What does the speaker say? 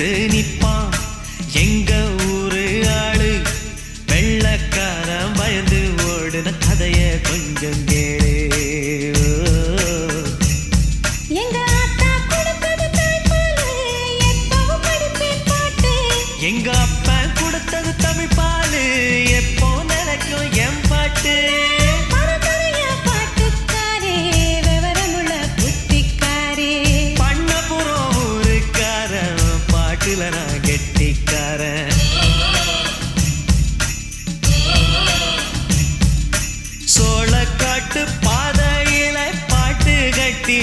எடுத்து நிப்பான். எங்க ஊரு ஆளு? வெள்ளக்காரன் பயந்து ஓடுன கதைய கொஞ்சம் கேளு. எங்க அப்பா ಎತ್ತಿ